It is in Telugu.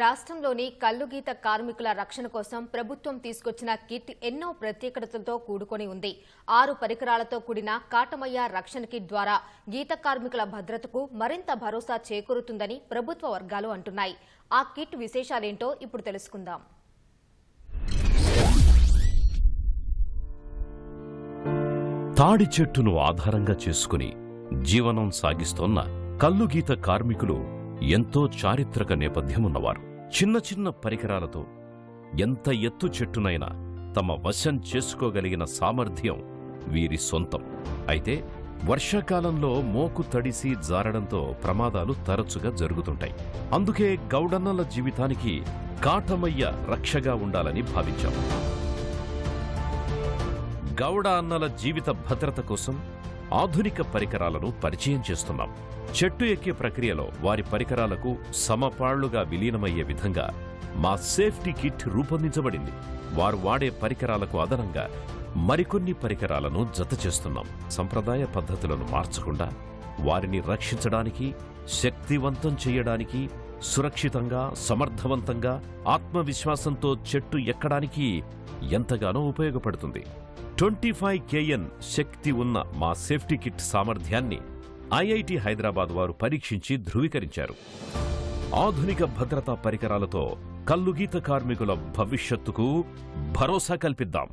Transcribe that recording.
రాష్ట్రంలోని కల్లుగీత కార్మికుల రక్షణ కోసం ప్రభుత్వం తీసుకొచ్చిన కిట్ ఎన్నో ప్రత్యేకతలతో కూడుకొని ఉంది. ఆరు పరికరాలతో కూడిన కాటమయ్య రక్షణ కిట్ ద్వారా గీత కార్మికుల భద్రతకు మరింత భరోసా చేకూరుతుందని ప్రభుత్వ వర్గాలు అంటున్నాయి. ఆ కిట్ విశేషాలేంటో ఇప్పుడు తెలుసుకుందాం. తాడి చెట్టును ఆధారంగా చేసుకుని జీవనం సాగిస్తోన్న కల్లుగీత కార్మికులు ఎంతో చారిత్రక నేపథ్యమున్నవారు. చిన్న చిన్న పరికరాలతో ఎంత ఎత్తు చెట్టునైనా తమ వశం చేసుకోగలిగిన సామర్థ్యం వీరి సొంతం. అయితే వర్షాకాలంలో మోకు తడిసి జారడంతో ప్రమాదాలు తరచుగా జరుగుతుంటాయి. అందుకే గౌడన్నల జీవితానికి కాటమయ్య రక్షగా ఉండాలని భావించాం. గౌడ అన్నల జీవిత భద్రత కోసం ఆధునిక పరికరాలను పరిచయం చేస్తున్నాం. చెట్టు ఎక్కే ప్రక్రియలో వారి పరికరాలకు సమపాళ్ళుగా విలీనమయ్యే విధంగా మా సేఫ్టీ కిట్ రూపొందించబడింది. వారు వాడే పరికరాలకు అదనంగా మరికొన్ని పరికరాలను జత చేస్తున్నాం సంప్రదాయ పద్ధతులను మార్చకుండా వారిని రక్షించడానికి శక్తివంతం చేయడానికి సురక్షితంగా సమర్థవంతంగా ఆత్మవిశ్వాసంతో చెట్టు ఎక్కడానికి ఎంతగానో ఉపయోగపడుతుంది. ట్వంటీ ఫైవ్ కేఎన్ శక్తి ఉన్న మా సేఫ్టీ కిట్ సామర్థ్యాన్ని ఐఐటి హైదరాబాద్ వారు పరీక్షించి ధృవీకరించారు. ఆధునిక భద్రతా పరికరాలతో కల్లుగీత కార్మికుల భవిష్యత్తుకు భరోసా కల్పిద్దాం.